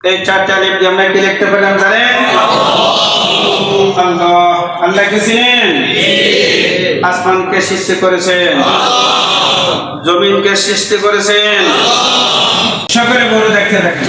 এই চারটা লিপ আমরা কি লিখতে পারলাম জানেন আল্লাহ। আল্লাহকে চিনেন? আসমানকে সৃষ্টি করেছেন। জমিনকে সৃষ্টি করেছেন। সকলে বড় দেখতে থাকেন।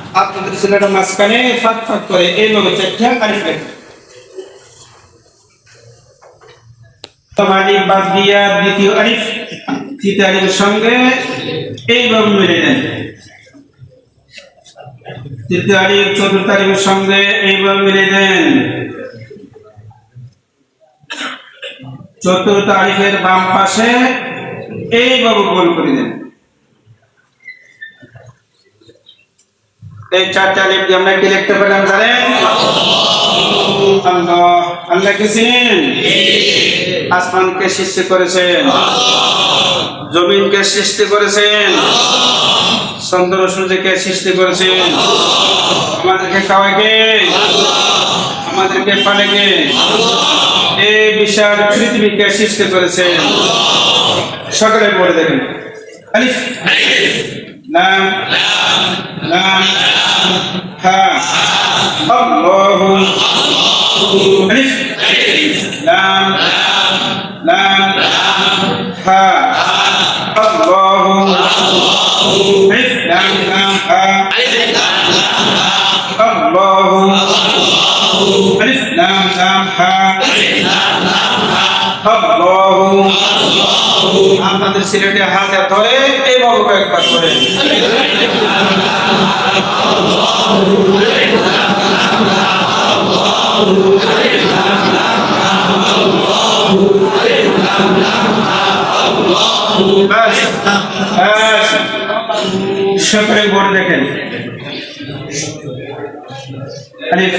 আপনাদের ছেলেটা মাঝখানে ফাঁক ফাঁক করে বাদ দিয়া দ্বিতীয় তৃতীয় সঙ্গে মিলে নেন। তৃতীয় চতুর্থ আলিফের সঙ্গে এইভাবে মিলে দেন চতুর্থ আলিফের বাম পাশে এইভাবে গোল করে দেন। এই চারটা লিপ দিয়ে আমরা কি লিখতে পারলাম জানেন আল্লাহ আল্লাহকে চিনেন? আসমানকে সৃষ্টি করেছেন। জমিনকে সৃষ্টি করেছেন। চন্দ্র সূর্যকে সৃষ্টি করেছেন। আমাদেরকে খাওয়াকে? আমাদেরকে পালেকে? এই বিশাল পৃথিবীকে সৃষ্টি করেছেন। সকলে পড়ে দেখেন। আলিফ। نعم نعم ها. الله. ألف. نعم نعم ها. الله. ألف لام نعم ها. الله. ألف نعم لام ها. الله. আপনাদের সিলেটে হাতে ধরে এইভাবে কয়েকবার করে। সকলে বোর্ড দেখেন। আলিফ।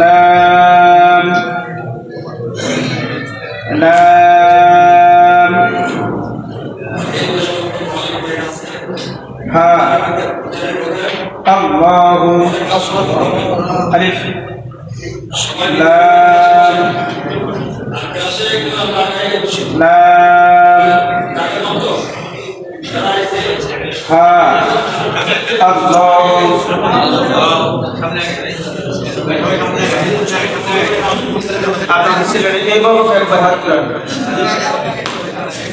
লাম হা আল্লাহু আলিফ লাম লাম হা আল্লাহু